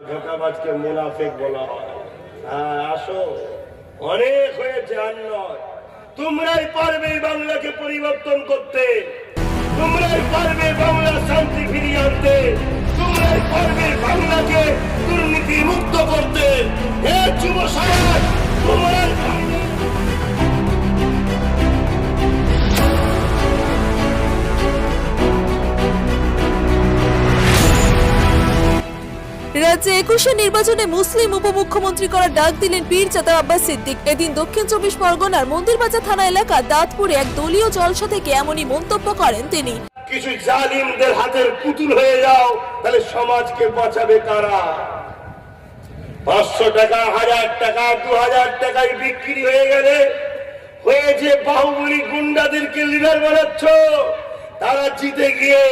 ধোকাবাজকে মুনাফেক বলা হয়। হ্যাঁ, আসো। অনেক হয়েছে আর তোমরাই পারবে বাংলাকে পরিবর্তন করতে। তোমরাই পারবে বাংলার শান্তি ফিরিয়ে আনতে। রাজ্যে একুশে নির্বাচনে মুসলিম উপমুখ্যমন্ত্রী করার ডাক দিলেন পীর চাতা আব্বাস সিদ্দিক। এদিন দক্ষিণ চব্বিশ পরগনার মন্দিরবাজার থানা এলাকা দাঁতপুরে এক দলীয় জলসা থেকে এমনই মন্তব্য করেন তিনি। কিছু জালিমদের হাতের পুতুল হয়ে যাও, তাহলে সমাজকে বাঁচাবে কারা? পাঁচশো টাকা, হাজার টাকা, দু হাজার টাকায় বিক্রি হয়ে গেলে হয়েছে বাহুবলী গুন্ডাদেরকে লিডার বানাচ্ছ, তারা জিতে গিয়ে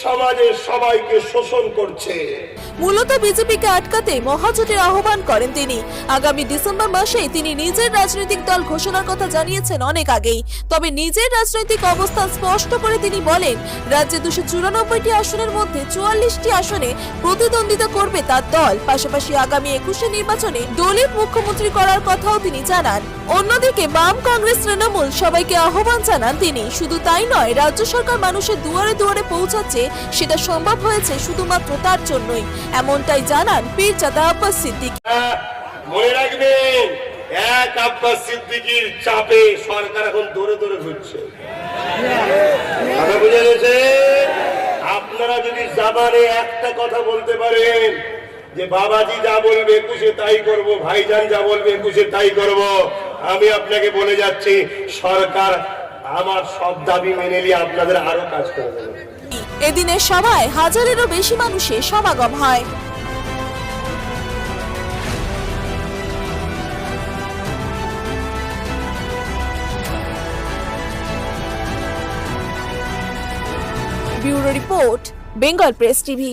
সমাজের সবাইকে শোষণ করছে। মূলত বিজেপিকে আটকাতে মহাজোটের আহ্বান করেন তিনি। আগামী ডিসেম্বর তিনি নিজের রাজনৈতিক দল ঘোষণার কথা জানিয়েছেন অনেক আগেই। তবে নিজের রাজনৈতিক অবস্থান স্পষ্ট করে তিনি বলেন, রাজ্যে দুশো চুরানব্বইটি আসনের মধ্যে চুয়াল্লিশটি আসনে প্রতিদ্বন্দ্বিতা করবে তার দল। পাশাপাশি আগামী একুশে নির্বাচনে দলিত মুখ্যমন্ত্রী করার কথাও তিনি জানান। অন্যদিকে বাম কংগ্রেস তৃণমূল সবাইকে আহ্বান জানান তিনি। শুধু তাই নয়, রাজ্য সরকার মানুষের দুয়ারে দুয়ারে পৌঁছাচ্ছে সেটা সম্ভব হয়েছে শুধুমাত্র তার জন্যই। এমনটাই জানান পীর চাদা আব্বাস সিদ্দিক। মনে রাখবেন, এক আব্বাস সিদ্দিকির চাপে সরকার এখন দৌড়ে দৌড়ে ঘুরছে। আপনারা যদি একটা কথা বলতে পারেন, যে বাবাজি যা বলবে একুশে তাই করব, ভাইজান যা বলবে একুশে তাই করব, আমি আপনাকে বলে যাচ্ছি, সরকার আমার সব দাবি মেনে নিয়ে আপনাদের আরও কাজ করে দেবে। এদিনের সভায় হাজারেরও বেশি মানুষের সমাগম হয়। Bureau report Bengal press TV.